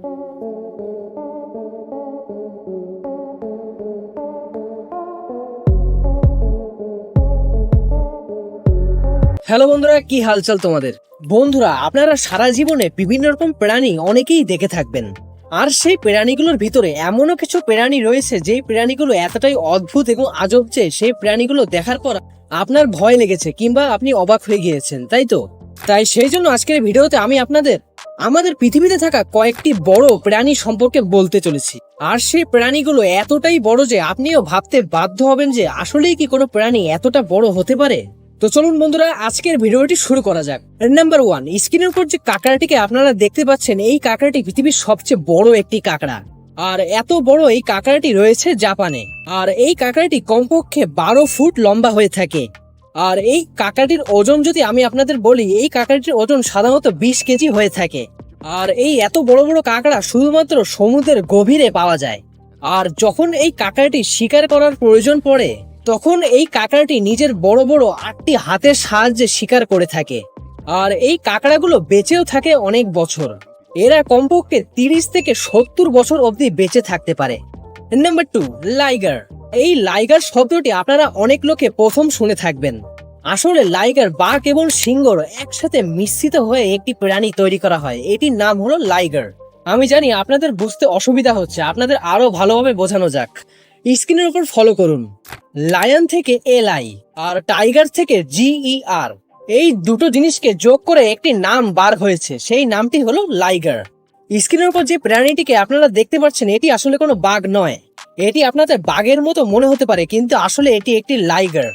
Hello বন্ধুরা, কি হালচাল তোমাদের? বন্ধুরা, আপনারা সারা জীবনে বিভিন্ন রকম প্রাণী অনেকেই দেখে থাকবেন। আর সেই প্রাণীগুলোর ভিতরে এমনও কিছু প্রাণী রয়েছে, যেই প্রাণীগুলো এতটাই অদ্ভুত এবং আজব যে সেই প্রাণীগুলো দেখার পর আপনার ভয় লেগেছে কিংবা আপনি অবাক হয়ে গিয়েছেন, তাই তো? তাই সেই জন্য আজকের ভিডিওতে আমি আপনাদের আমাদের পৃথিবীতে থাকা কয়েকটি বড় প্রাণী সম্পর্কে বলতে চলেছি। আর সেই প্রাণীগুলো এতটাই বড় যে আপনিও ভাবতে বাধ্য হবেন যে আসলেই কি কোনো প্রাণী এতটা বড় হতে পারে? তো চলুন বন্ধুরা, আজকের ভিডিওটি শুরু করা যাক। নাম্বার ওয়ান স্ক্রিনের উপর যে কাঁকড়াটিকে আপনারা দেখতে পাচ্ছেন, এই কাঁকড়াটি পৃথিবীর সবচেয়ে বড় একটি কাঁকড়া। আর এত বড় এই কাঁকড়াটি রয়েছে জাপানে। আর এই কাঁকড়াটি কমপক্ষে বারো ফুট লম্বা হয়ে থাকে। আর এই কাঁকড়াটির ওজন যদি আমি আপনাদের বলি, এই কাঁকড়াটির ওজন সাধারণত বিশ কেজি হয়ে থাকে। আর এই এত বড় বড় কাঁকড়া শুধুমাত্র সমুদ্রের গভীরে পাওয়া যায়। আর যখন এই কাঁকড়াটি শিকার করার প্রয়োজন পড়ে, তখন এই কাঁকড়াটি নিজের বড় বড় আটটি হাতের সাহায্যে শিকার করে থাকে। আর এই কাঁকড়াগুলো বেঁচেও থাকে অনেক বছর। এরা কমপক্ষে তিরিশ থেকে সত্তর বছর অবধি বেঁচে থাকতে পারে। নাম্বার টু লাইগার এই লাইগার শব্দটি আপনারা অনেক লোকে প্রথম শুনে থাকবেন। আসলে লাইগার বাঘ এবং সিংহর একসাথে মিশ্রিত হয়ে একটি প্রাণী তৈরি করা হয়। এটির নাম হলো লাইগার। আমি জানি আপনাদের বুঝতে অসুবিধা হচ্ছে, আপনাদের আরও ভালোভাবে বোঝানো যাক। স্ক্রিনের উপর ফলো করুন। লায়ন থেকে এল আই আর টাইগার থেকে জিই আর এই দুটো জিনিসকে যোগ করে একটি নাম বার হয়েছে, সেই নামটি হলো লাইগার। স্ক্রিনের উপর যে প্রাণীটিকে আপনারা দেখতে পাচ্ছেন, এটি আসলে কোনো বাঘ নয়। এটি আপনাদের বাঘের মতো মনে হতে পারে, কিন্তু আসলে এটি একটি লাইগার।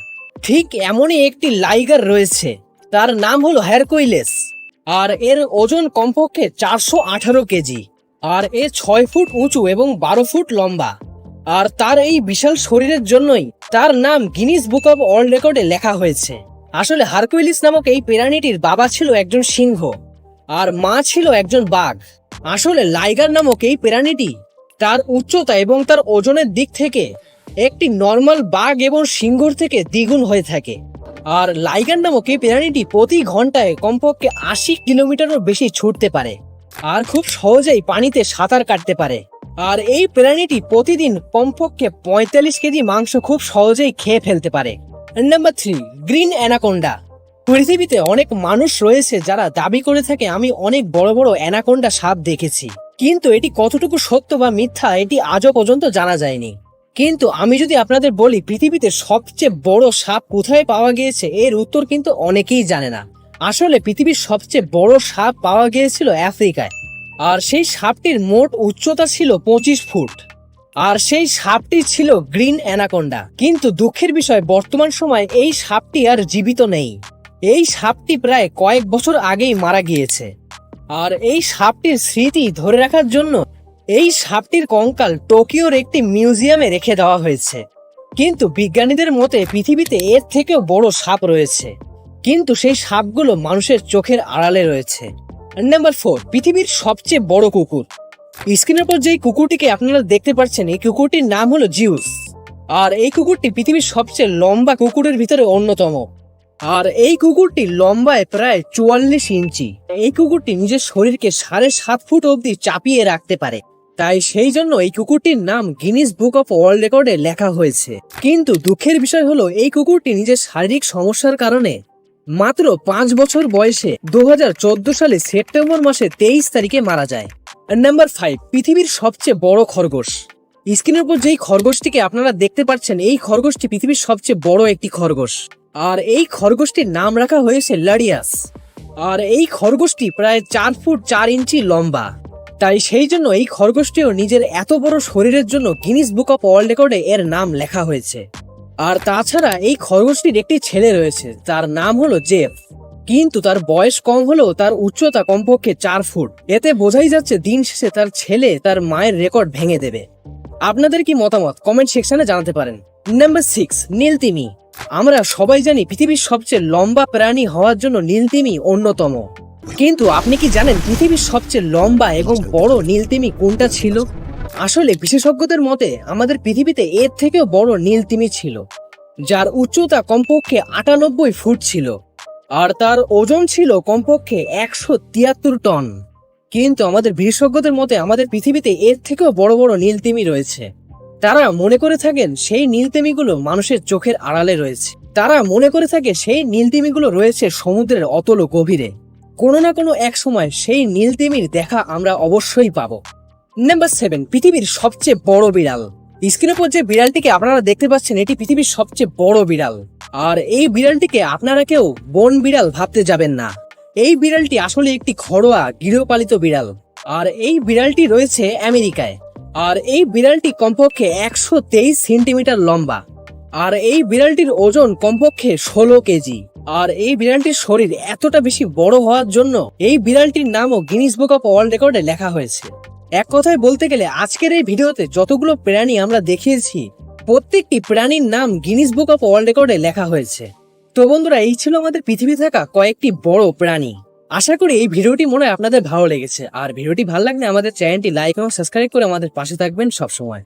ঠিক এমনই একটি লাইগার রয়েছে। তার নাম হলো হ্যারকুইলেস আর এর ওজন কমপক্ষে চারশো আঠারো কেজি আর এ ছয় ফুট উঁচু এবং বারো ফুট লম্বা। আর তার এই বিশাল শরীরের জন্যই তার নাম গিনিস বুক অব ওয়ার্ল্ড রেকর্ডে লেখা হয়েছে। আসলে হারকুইলিস নামক এই প্রাণীটির বাবা ছিল একজন সিংহ আর মা ছিল একজন বাঘ। আসলে লাইগার নামক এই প্রাণীটি তার উচ্চতা এবং তার ওজনের দিক থেকে একটি নর্মাল বাঘ এবং সিংহর থেকে দ্বিগুণ হয়ে থাকে। আর লাইগান নামক এই প্রাণীটি প্রতি ঘন্টায় কমপক্ষে আশি কিলোমিটারও বেশি ছুটতে পারে। আর খুব সহজেই পানিতে সাঁতার কাটতে পারে। আর এই প্রাণীটি প্রতিদিন কমপক্ষে পঁয়তাল্লিশ কেজি মাংস খুব সহজেই খেয়ে ফেলতে পারে। নাম্বার থ্রি গ্রিন অ্যানাকোন্ডা পৃথিবীতে অনেক মানুষ রয়েছে যারা দাবি করে থাকে, আমি অনেক বড় বড় অ্যানাকোন্ডা সাপ দেখেছি। কিন্তু এটি কতটুকু সত্য বা মিথ্যা, এটি আজও পর্যন্ত জানা যায়নি। কিন্তু আমি যদি আপনাদের বলি, পৃথিবীতে সবচেয়ে বড় সাপ কোথায় পাওয়া গিয়েছে? এর উত্তর কিন্তু অনেকেই জানে না। আসলে পৃথিবীর সবচেয়ে বড় সাপ পাওয়া গিয়েছিল আফ্রিকায়। আর সেই সাপটির মোট উচ্চতা ছিল পঁচিশ ফুট। আর সেই সাপটি ছিল গ্রিন অ্যানাকোন্ডা। কিন্তু দুঃখের বিষয়, বর্তমান সময় এই সাপটি আর জীবিত নেই। এই সাপটি প্রায় কয়েক বছর আগেই মারা গিয়েছে। আর এই সাপটির স্মৃতি ধরে রাখার জন্য এই সাপটির কঙ্কাল টোকিওর একটি মিউজিয়ামে রেখে দেওয়া হয়েছে। কিন্তু বিজ্ঞানীদের মতে পৃথিবীতে এর থেকেও বড় সাপ রয়েছে। কিন্তু সেই সাপগুলো মানুষের চোখের আড়ালে রয়েছে। নাম্বার ফোর, পৃথিবীর সবচেয়ে বড় কুকুর। স্ক্রিনের পর যেই কুকুরটিকে আপনারা দেখতে পাচ্ছেন, এই কুকুরটির নাম হলো জিউস। আর এই কুকুরটি পৃথিবীর সবচেয়ে লম্বা কুকুরের ভিতরে অন্যতম। আর এই কুকুরটি লম্বায় প্রায় চুয়াল্লিশ ইঞ্চি। এই কুকুরটি নিজের শরীরকে সাড়ে সাত ফুট অবধি চাপিয়ে রাখতে পারে। তাই সেই জন্য এই কুকুরটির নাম গিনিস বুক অফ ওয়ার্ল্ড রেকর্ডে লেখা হয়েছে। কিন্তু দুঃখের বিষয় হলো, এই কুকুরটি নিজের শারীরিক সমস্যার কারণে মাত্র পাঁচ বছর বয়সে দু হাজার চোদ্দ সালে সেপ্টেম্বর মাসে তেইশ তারিখে মারা যায়। নাম্বার ফাইভ পৃথিবীর সবচেয়ে বড় খরগোশ। স্ক্রিনের উপর যেই খরগোশটিকে আপনারা দেখতে পাচ্ছেন, এই খরগোশটি পৃথিবীর সবচেয়ে বড় একটি খরগোশ। আর এই খরগোশটির নাম রাখা হয়েছে লারিয়াস আর এই খরগোশটি প্রায় চার ফুট চার ইঞ্চি লম্বা। তাই সেই জন্য এই খরগোশটিও নিজের এত বড় শরীরের জন্য গিনিস বুক অফ ওয়ার্ল্ড রেকর্ডে এর নাম লেখা হয়েছে। আর তাছাড়া এই খরগোশটির একটি ছেলে রয়েছে, তার নাম হলো জেফ। কিন্তু তার বয়স কম হলেও তার উচ্চতা কমপক্ষে চার ফুট। এতে বোঝাই যাচ্ছে দিন শেষে তার ছেলে তার মায়ের রেকর্ড ভেঙে দেবে। আপনাদের কি মতামত? কমেন্ট সেকশনে জানাতে পারেন। নাম্বার সিক্স নীলতিমি। আমরা সবাই জানি পৃথিবীর সবচেয়ে লম্বা প্রাণী হওয়ার জন্য নীলতিমি অন্যতম। কিন্তু আপনি কি জানেন পৃথিবীর সবচেয়ে লম্বা এবং বড় নীলতিমি কোনটা ছিল? আসলে বিশেষজ্ঞদের মতে, আমাদের পৃথিবীতে এর থেকেও বড় নীলতিমি ছিল, যার উচ্চতা কমপক্ষে আটানব্বই ফুট ছিল, আর তার ওজন ছিল কমপক্ষে একশো তিয়াত্তর টন। কিন্তু আমাদের বিশেষজ্ঞদের মতে, আমাদের পৃথিবীতে এর থেকেও বড় বড় নীলতিমি রয়েছে। তারা মনে করে থাকেন সেই নীলতিমিগুলো মানুষের চোখের আড়ালে রয়েছে। তারা মনে করে থাকে সেই নীলতিমিগুলো রয়েছে সমুদ্রের অতল গভীরে। কোনো না কোনো এক সময় সেই নীলতিমির দেখা আমরা অবশ্যই পাবো। নাম্বার সেভেন পৃথিবীর সবচেয়ে বড় বিড়াল। স্ক্রিনের উপর যে বিড়ালটিকে আপনারা দেখতে পাচ্ছেন, এটি পৃথিবীর সবচেয়ে বড় বিড়াল। আর এই বিড়ালটিকে আপনারা কেউ বন বিড়াল ভাবতে যাবেন না। এই বিড়ালটি আসলে একটি ঘরোয়া গৃহপালিত বিড়াল। আর এই বিড়ালটি রয়েছে আমেরিকায়। আর এই বিড়ালটি কমপক্ষে একশো তেইশ সেন্টিমিটার লম্বা। আর এই বিড়ালটির ওজন কমপক্ষে ষোলো কেজি। আর এই বিড়ালটির শরীর এতটা বেশি বড় হওয়ার জন্য এই বিড়ালটির নামও গিনিস বুক অফ ওয়ার্ল্ড রেকর্ডে লেখা হয়েছে। এক কথায় বলতে গেলে আজকের এই ভিডিওতে যতগুলো প্রাণী আমরা দেখিয়েছি, প্রত্যেকটি প্রাণীর নাম গিনিস বুক অফ ওয়ার্ল্ড রেকর্ডে লেখা হয়েছে। তো বন্ধুরা, এই ছিল আমাদের পৃথিবী থাকা কয়েকটি বড় প্রাণী। আশা করি এই ভিডিওটি মনে হয় আপনাদের ভালো লেগেছে। আর ভিডিওটি ভালো লাগলে আমাদের চ্যানেলটি লাইক এবং সাবস্ক্রাইব করে আমাদের পাশে থাকবেন সবসময়।